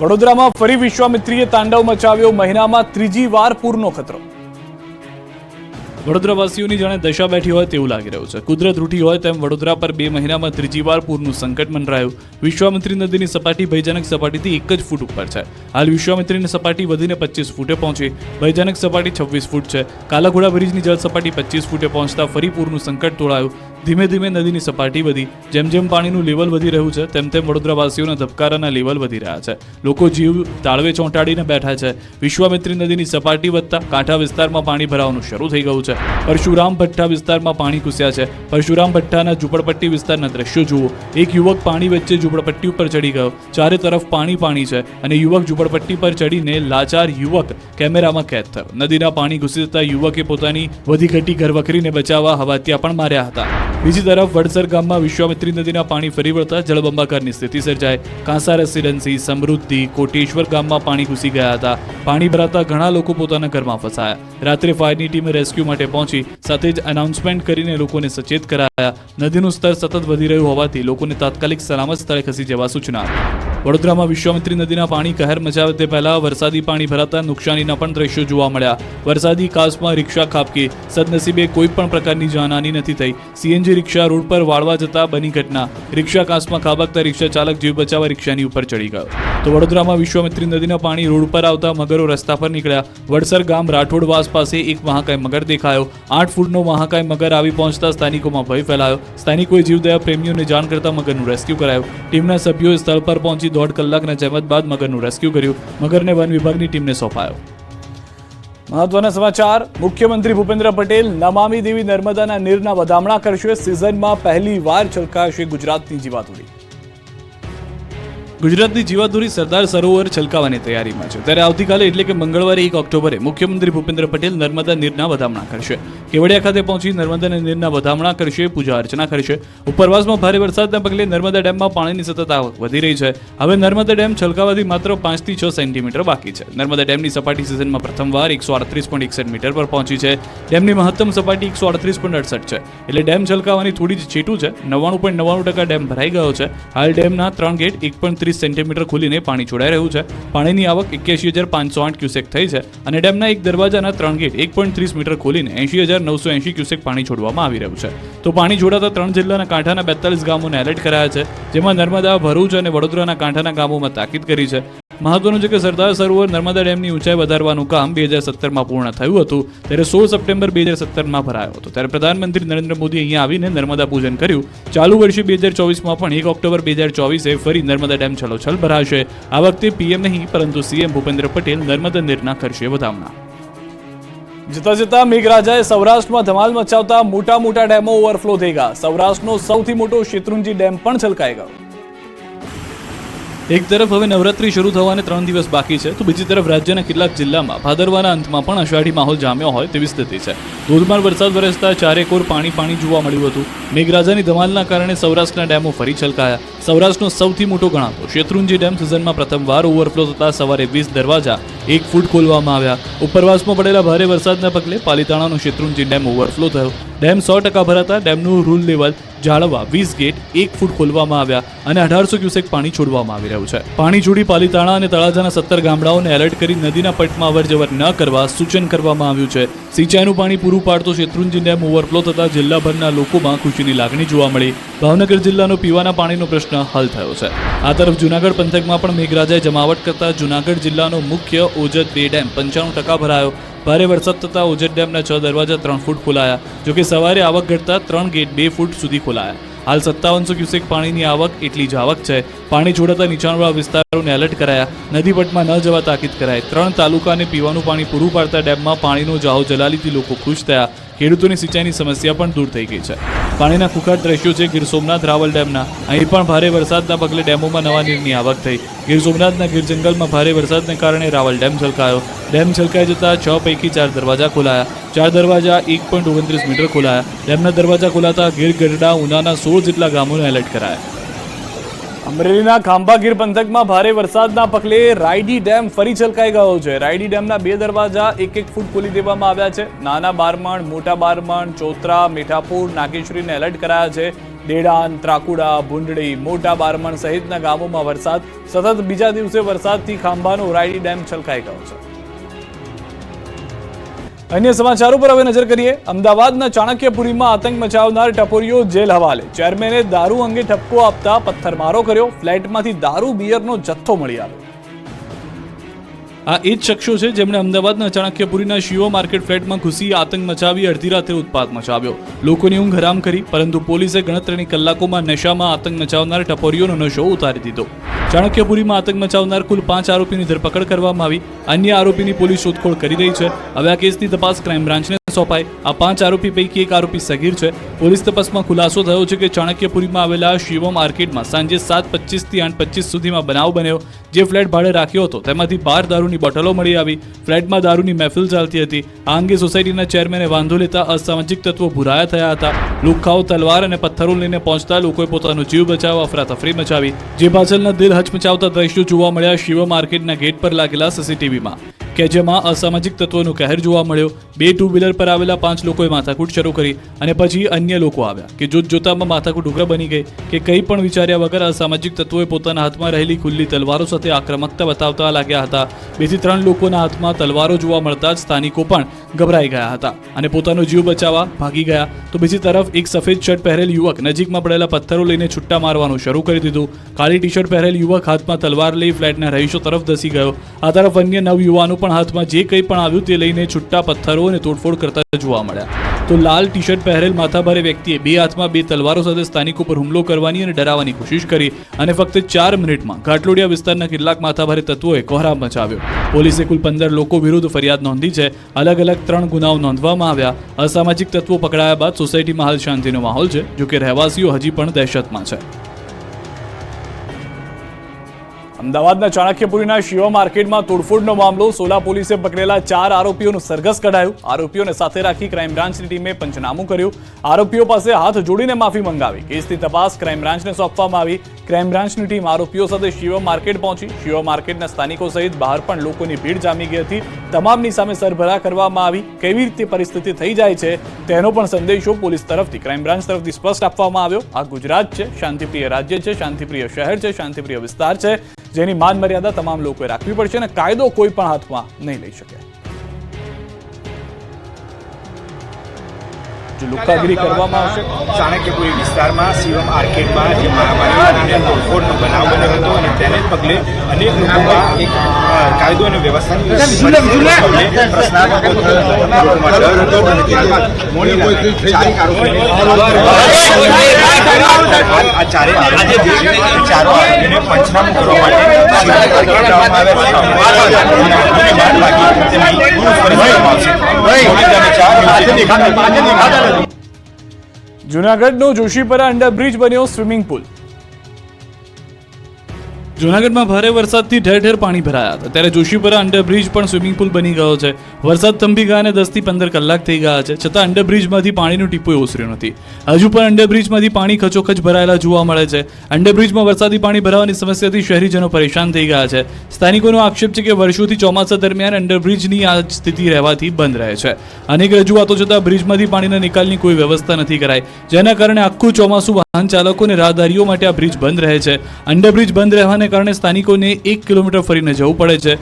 વડોદરામાં ફરી વિશ્વામિત્રીએ તાંડવ મચાવ્યો, મહિનામાં ત્રીજી વાર પૂરનો ખતરો. વડોદરાવાસીઓની જાણે દશા બેઠી હોય તેવું લાગી રહ્યું છે. કુદરત રૂઠી હોય તેમ વડોદરા પર બે મહિનામાં ત્રીજી વાર પૂરનું સંકટ મંડરાયું. વિશ્વામિત્રી નદીની સપાટી ભયજનક સપાટીથી એક જ ફૂટ ઉપર છે. હાલ વિશ્વામિત્રીની સપાટી વધીને પચીસ ફૂટે પહોંચી. ભયજનક સપાટી છવ્વીસ ફૂટ છે. કાલાઘોડા બ્રિજની જળ સપાટી પચીસ ફૂટે પહોંચતા ફરી પૂરનું સંકટ તોળાયું. ધીમે ધીમે નદીની સપાટી વધી. જેમ જેમ પાણીનું લેવલ વધી રહ્યું છે, તેમ તેમ વડોદરાવાસીઓના ધબકારાના લેવલ વધી રહ્યા છે. લોકો જીવ તાળવે ચોંટાડીને બેઠા છે. વિશ્વામિત્રી નદીની સપાટી વધતા કાંઠા વિસ્તારમાં પાણી ભરાવાનું શરૂ થઈ ગયું છે. પરશુરામ ભઠ્ઠા વિસ્તારમાં પાણી ઘૂસ્યા છે. પરશુરામ ભઠ્ઠાના ઝૂંપડપટ્ટી વિસ્તારના દ્રશ્યો જુઓ. એક યુવક પાણી વચ્ચે ઝૂંપડપટ્ટી ઉપર ચડી ગયો. ચારે તરફ પાણી પાણી છે અને યુવક ઝૂંપડપટ્ટી પર ચડીને લાચાર યુવક કેમેરામાં કેદ થયો. નદીના પાણી ઘૂસી જતા યુવકે પોતાની વધી ઘટી ઘરવખરીને બચાવવા હવાત્યા પણ માર્યા હતા. બીજી તરફ વડસર ગામમાં વિશ્વામિત્રી નદીના પાણી ફરી વળતા જળબંબાકારની સ્થિતિ સર્જાય કાંસા રેસિડેન્સી, સમૃદ્ધિ, કોટેશ્વર ગામમાં પાણી ઘૂસી ગયા હતા. પાણી ભરાતા ઘણા લોકો પોતાના ઘરમાં ફસાયા. રાત્રે ફાયરની ટીમે રેસ્ક્યુ માટે પહોંચી સાથે જ અનાઉન્સમેન્ટ કરીને લોકોને સચેત કરાયા. નદીનું સ્તર સતત વધી રહ્યું હોવાથી લોકોને તાત્કાલિક સલામત સ્થળે ખસી જવા સૂચના. વડોદરામાં વિશ્વામિત્રી નદીના પાણી કહેર મચાવે તે પહેલા વરસાદી પાણી ભરાતા નુકસાનીના પણ દ્રશ્યો જોવા મળ્યા. વરસાદી કાસમાં રિક્ષા ખાબકી. સદનસીબે કોઈ પણ પ્રકારની જાનહાની નથી થઈ. સીએનજી રિક્ષા રોડ પર વાળવા જતા બની ઘટના. રિક્ષા કાસમાં ખાબકતા રિક્ષા ચાલક જીવ બચાવવા રિક્ષાની ઉપર ચડી ગયો. તો વડોદરામાં વિશ્વામિત્રી નદીના પાણી રોડ પર આવતા મગરો રસ્તા પર નીકળ્યા. વડસર ગામ રાઠોડવાસ પાસે એક મહાકાય મગર દેખાયો. આઠ ફૂટનો મહાકાય મગર આવી પહોંચતા સ્થાનિકોમાં ભય ફેલાયો. સ્થાનિકોએ જીવદયા પ્રેમીઓને જાણ કરતા મગરનું રેસ્ક્યુ કરાયું. ટીમના સભ્યોએ સ્થળ પર પહોંચી દોઢ કલાકના જહેમત બાદ મગરનું રેસ્ક્યુ કર્યું. મગરને વન વિભાગની ટીમને સોંપાયો. મહત્વના સમાચાર. મુખ્યમંત્રી ભૂપેન્દ્ર પટેલ નમામી દેવી નર્મદાના નીરના વધામણા કરશે. સિઝનમાં પહેલી વાર છલકાશે ગુજરાતની જીવાદોરી ગુજરાતની જીવાદોરી સરદાર સરોવર છલકાવાની તૈયારીમાં છે. ત્યારે આવતીકાલે એટલે કે મંગળવારે એક ઓક્ટોબરે મુખ્યમંત્રી ભૂપેન્દ્ર પટેલ નર્મદા નીરના વધામણા કરશે. કેવડિયા ખાતે પહોંચી નર્મદાના નીરના વધામણા કરશે, પૂજા અર્ચના કરશે. ઉપરવાસમાં ભારે વરસાદના પગલે નર્મદા ડેમમાં પાણીની સતત આવક વધી રહી છે. હવે નર્મદા ડેમ છલકાવાથી માત્ર પાંચથી છ સેન્ટીમીટર બાકી છે. નર્મદા ડેમની સપાટી સિઝનમાં પ્રથમવાર એકસો અડત્રીસ પોઈન્ટ એકસઠ મીટર પર પહોંચી છે. ડેમની મહત્તમ સપાટી એકસો અડત્રીસ પોઈન્ટ અડસઠ છે. એટલે ડેમ છલકાવાની થોડી જ છેટું છે. નવ્વાણું પોઈન્ટ નવ્વાણું ટકા ડેમ ભરાઈ ગયો છે. હાલ ડેમના ત્રણ ગેટ એક પોઈન્ટ ત્રીસ સેન્ટીમીટર ખોલીને પાણી છોડાઈ રહ્યું છે. પાણીની આવક એક્યાસી હજાર પાંચસો આઠ ક્યુસેક થઈ છે અને ડેમના એક દરવાજાના ત્રણ ગેટ એક પોઈન્ટ ત્રીસ મીટર ખોલીને એંશી હજાર નવસો એંશી ક્યુસેક પાણી છોડવામાં આવી રહ્યું છે. તો પાણી છોડાતા ત્રણ જિલ્લાના કાંઠાના બેતાલીસ ગામોને એલર્ટ કરાયા છે, જેમાં નર્મદા, ભરૂચ અને વડોદરાના કાંઠાના ગામોમાં તાકીદ કરી છે. મહત્વનું છે કે સરદાર સરોવર નર્મદા ડેમની ઊંચાઈ વધારવાનું કામ બે હજાર સત્તરમાં પૂર્ણ થયું હતું, ત્યારે સોળ સપ્ટેમ્બર બે હજાર સત્તરમાં ભરાયો હતો. ત્યારે પ્રધાનમંત્રી નરેન્દ્ર મોદી અહીંયા આવીને નર્મદા પૂજન કર્યું. ચાલુ વર્ષે બે હજાર ચોવીસમાં પણ એક ઓક્ટોબર બે હજાર ચોવીસે ફરી નર્મદા ડેમ છલોછલ ભરાશે. આ વખતે પીએમ નહીં, પરંતુ સીએમ ભૂપેન્દ્ર પટેલ નર્મદા નીરના કરશે વધામણા. જતા જતા મેઘરાજાએ સૌરાષ્ટ્રમાં ધમાલ મચાવતા મોટા મોટા ડેમો ઓવરફ્લો થઈ ગયા. સૌરાષ્ટ્રનો સૌથી મોટો શેત્રુંજી ડેમ પણ છલકાઈ ગયો. એક તરફ હવે નવરાત્રી શરૂ થવાને ત્રણ દિવસ બાકી છે, તો બીજી તરફ રાજ્યના કેટલાક જિલ્લામાં ભાદરવાના અંતમાં પણ અષાઢી માહોલ જામ્યો હોય તેવી સ્થિતિ છે. ધોધમાર વરસાદ વરસતા ચારેકોર પાણી પાણી જોવા મળ્યું હતું. મેઘરાજાની ધમાલના કારણે સૌરાષ્ટ્રના ડેમો ફરી છલકાયા. સૌરાષ્ટ્રનો સૌથી મોટો ગણાતો શેત્રુંજી ડેમ સિઝનમાં પ્રથમવાર ઓવરફ્લો થતા સવારે વીસ દરવાજા, એક ફૂટ ખોલવામાં આવ્યા. ઉપરવાસમાં પડેલા ભારે વરસાદના પગલે પાલીતાણાનો શેત્રુંજી ડેમ ઓવરફ્લો થયો. ડેમ સો ટકા ભરાતા ડેમનું રૂલ લેવલ જાળવવા વીસ ગેટ, એક ફૂટ ખોલવામાં આવ્યા અને અઢારસો ક્યુસેક પાણી છોડવામાં આવી રહ્યું છે. પાણી છોડી પાલીતાણા અને તળાજાના સત્તર ગામડાઓને એલર્ટ કરી નદીના પટમાં અવરજવર ન કરવા સૂચન કરવામાં આવ્યું છે. સિંચાઈનું પાણી પૂરું પાડતો શેત્રુંજી ડેમ ઓવરફ્લો થતા જિલ્લાભરના લોકોમાં ખુશીની લાગણી જોવા મળી. ભાવનગર જિલ્લાનો પીવાના પાણીનો પ્રશ્ન હલ થયો છે. આ તરફ જુનાગઢ પંથકમાં પણ મેઘરાજાએ જમાવટ કરતા જુનાગઢ જિલ્લાનો મુખ્ય ઓજત બે ડેમ પંચાણું ટકા ભરાયો. ભારે વરસાદ થતાં ઓજત ડેમના છ દરવાજા ત્રણ ફૂટ ખોલાયા જોકે સવારે આવક ઘટતા ત્રણ ગેટ બે ફૂટ સુધી ખોલાયા. હાલ સત્તાવનસો ક્યુસેક પાણીની આવક એટલી જ આવક છે. પાણી છોડાતા નીચાણવાળા વિસ્તારોને એલર્ટ કરાયા. નદીપટમાં ન જવા તાકીદ કરાય ત્રણ તાલુકાને પીવાનું પાણી પૂરું પાડતા ડેમમાં પાણીનો જાહો જલાલીથી લોકો ખુશ થયા. ખેડૂતોની સિંચાઈની સમસ્યા પણ દૂર થઈ ગઈ છે. પાણીના ખુખાર દ્રશ્યો છે ગીર સોમનાથ રાવલ ડેમના. અહીં પણ ભારે વરસાદના પગલે ડેમોમાં નવા નીરની આવક થઈ. ગીર સોમનાથના ગીર જંગલમાં ભારે વરસાદને કારણે રાવલ ડેમ છલકાયો. ડેમ છલકાઈ જતા છ પૈકી ચાર દરવાજા ખોલાયા. ચાર દરવાજા એક પોઈન્ટ ઓગણત્રીસ મીટર ખોલાયા. ડેમના દરવાજા ખોલાતા ગીર ગઢડા, ઉનાના સોળ જેટલા ગામોને એલર્ટ કરાયા. અમરેલીના ખાંભા ગીર પંથકમાં ભારે વરસાદના પગલે રાયડી ડેમ ફરી છલકાઈ ગયો છે. રાયડી ડેમના બે દરવાજા એક એક ફૂટ ખોલી દેવામાં આવ્યા છે. નાના બારમણ, મોટા બારમણ, ચોતરા, મીઠાપુર, નાગેશ્વરીને એલર્ટ કરાયા છે. દેડાન ત્રાકુડા, ભૂંડળી, મોટા બારમણ સહિતના ગામોમાં વરસાદ. સતત બીજા દિવસે વરસાદથી ખાંભાનો રાયડી ડેમ છલકાઈ ગયો છે. અન્ય સમાચારો પર હવે નજર કરીએ. અમદાવાદના ચાણક્યપુરીમાં આતંક મચાવનાર ટપોરીઓ જેલ હવાલે. ચેરમેને દારૂ અંગે ઠપકો આપતા પથ્થરમારો કર્યો. ફ્લેટમાંથી દારૂ, બિયરનો જથ્થો મળી આવ્યો. આ એ જ શખ્સો છે જેમણે અમદાવાદના ચાણક્યપુરીના શિવો માર્કેટ ફ્લેટમાં ઘૂસી આતંક મચાવી અડધી રાત્રે ઉત્પાત મચાવ્યો. લોકોની ઊંઘ હરામ કરી, પરંતુ પોલીસે ગણતરીની કલાકોમાં નશામાં આતંક મચાવનાર ટપોરીઓનો નશો ઉતારી દીધો. ચાણક્યપુરીમાં આતંક મચાવનાર કુલ પાંચ આરોપીની ધરપકડ કરવામાં આવી. અન્ય આરોપીની પોલીસ શોધખોળ કરી રહી છે. હવે આ કેસની તપાસ ક્રાઇમ બ્રાન્ચને સોંપાઈ આ પાંચ આરોપી પૈકી એક આરોપી સગીર છે. પોલીસ તપાસમાં ખુલાસો થયો છે કે ચાણક્યપુરીમાં આવેલા શિવમ માર્કેટમાં સાંજે સાત પચીસથી આઠ પચીસ સુધીમાં બનાવ બન્યો. જે ફ્લેટ ભાડે રાખ્યો હતો, તેમાંથી બાર દારૂની બોટલો મળી આવી. ફ્લેટમાં દારૂની મહેફિલ ચાલતી હતી. આ અંગે સોસાયટીના ચેરમેને વાંધો લેતા અસામાજિક તત્વો ભૂરાયા થયા હતા. લુખાઓ, તલવાર અને પથ્થરો લઈને પહોંચતા લોકોએ પોતાનો જીવ બચાવવા અફરાતફરી મચાવી. જે પાછળના દિલ હચમચાવતા દ્રશ્યો જોવા મળ્યા શિવ માર્કેટના ગેટ પર લાગેલા સીસીટીવીમાં કે જેમાં અસામાજિક તત્વોનો કહેર જોવા મળ્યો. બે ટુ વ્હીલર પર આવેલા પાંચ લોકોએ માથાકૂટ શરૂ કરી અને પછી અન્ય લોકો આવ્યા કે જોત જોતામાં માથાકૂટ ઉગ્ર બની ગઈ કે કંઈ પણ વિચાર્યા વગર અસામાજિક તત્વોએ પોતાના હાથમાં રહેલી ખુલ્લી તલવારો સાથે આક્રમકતા બતાવતા લાગ્યા હતા. બેથી ત્રણ લોકોના હાથમાં તલવારો જોવા મળતા જ સ્થાનિકો પણ ગભરાઈ ગયા હતા અને પોતાનો જીવ બચાવવા ભાગી ગયા. તો બીજી તરફ એક સફેદ શર્ટ પહેરેલ યુવક નજીકમાં પડેલા પથ્થરો લઈને છુટ્ટા મારવાનું શરૂ કરી દીધું. કાળી ટી શર્ટ પહેરેલ યુવક હાથમાં તલવાર લઈ ફ્લેટના રહીશો તરફ ધસી ગયો. આ તરફ અન્ય નવ યુવાનો પણ હાથમાં જે કંઈ પણ આવ્યું તે લઈને છુટ્ટા પથ્થરો અને તોડફોડ કરતા જોવા મળ્યા. તો લાલ ટી શર્ટ પહેરેલ માથાભારે વ્યક્તિએ બે હાથમાં બે તલવારો સાથે સ્થાનિકો પર હુમલો કરવાની અને ડરાવવાની કોશિશ કરી અને ફક્ત ચાર મિનિટમાં ઘાટલોડિયા વિસ્તારના કેટલાક માથાભારે તત્વોએ કોહરામ મચાવ્યો. પોલીસે કુલ પંદર લોકો વિરુદ્ધ ફરિયાદ નોંધી છે. અલગ અલગ ત્રણ ગુનાઓ નોંધવામાં આવ્યા. અસામાજિક તત્વો પકડાયા બાદ સોસાયટીમાં હાલ શાંતિનો માહોલ છે, જોકે રહેવાસીઓ હજી પણ દહેશતમાં છે. અમદાવાદના ચાણક્યપુરીના શિવા માર્કેટમાં તોડફોડનો મામલો, સોલા પોલીસે પકડેલા ચાર આરોપીઓનું સરઘસ કઢાયું. આરોપીઓને સાથે રાખી ક્રાઇમ ટીમે પંચનામું કર્યું. આરોપીઓ પાસે હાથ જોડીને માફી મંગાવી. કેસની તપાસ ક્રાઇમ સોંપવામાં આવી. ક્રાઇમ ટીમ આરોપીઓ સાથે શિવા માર્કેટ પહોંચી. શિવા માર્કેટના સ્થાનિકો સહિત બહાર પણ લોકોની ભીડ જામી ગઈ હતી. તમામની સામે સરભરા કરવામાં આવી. કેવી રીતે પરિસ્થિતિ થઈ જાય છે, તેનો પણ સંદેશો પોલીસ તરફથી, ક્રાઇમ બ્રાન્ચ તરફથી સ્પષ્ટ આપવામાં આવ્યો. આ ગુજરાત છે, શાંતિપ્રિય રાજ્ય છે, શાંતિપ્રિય શહેર છે, શાંતિપ્રિય વિસ્તાર છે. જેની માન મર્યાદા તમામ લોકોએ રાખવી પડશે અને કાયદો કોઈ પણ હાથમાં નહીં લઈ શકે. જો લુક્કાગીરી કરવામાં આવશે. ચાણક્યપુરી વિસ્તારમાં શિવમ આર્કેડમાં જે મહામારી તોડફોડનો બનાવ બન્યો હતો અને તેને પગલે અનેક લોકોમાં એક કાયદો અને વ્યવસ્થાની પ્રશ્નાર્થ ડર હતો. અને ત્યારબાદ મોડી ચારેક આરોપીને આ- આ ચારે આરોપી જે છે, એ ચારો આરોપીને પંચનામું કરવા માટે કરવામાં આવશે. જુનાગઢનો જોશીપરા અંડરબ્રિજ બન્યો સ્વિમિંગ પુલ. જૂનાગઢમાં ભારે વરસાદથી ઠેર ઠેર પાણી ભરાયા હતા. ત્યારે જોશીપુરા અંડરબ્રિજ પણ સ્વિમિંગ પુલ બની ગયો છે. વરસાદ થંભી ગયા અને દસથી પંદર કલાક થઈ ગયા છે. છતાં અંડરબ્રિજમાંથી પાણીનું ટીપું ઓસર્યું નથી. હજુ પણ અંડરબ્રિજમાંથી પાણી ખચોખચ ભરાયેલા જોવા મળે છે. અંડરબ્રિજમાં વરસાદી પાણી ભરાવાની સમસ્યાથી શહેરીજનો પરેશાન થઈ ગયા છે. સ્થાનિકોનો આક્ષેપ છે કે વર્ષોથી ચોમાસા દરમિયાન અંડરબ્રિજની આ સ્થિતિ રહેવાથી બંધ રહે છે. અનેક રજૂઆતો છતાં બ્રિજમાંથી પાણીના નિકાલની કોઈ વ્યવસ્થા નથી કરાઈ. જેના કારણે આખું ચોમાસું વાહન ચાલકો અને રાહદારીઓ માટે આ બ્રિજ બંધ રહે છે. અંડરબ્રિજ બંધ રહેવાને કારણે સ્થાનિકોને એક કિલોમીટર ફરીને જવું પડે છે.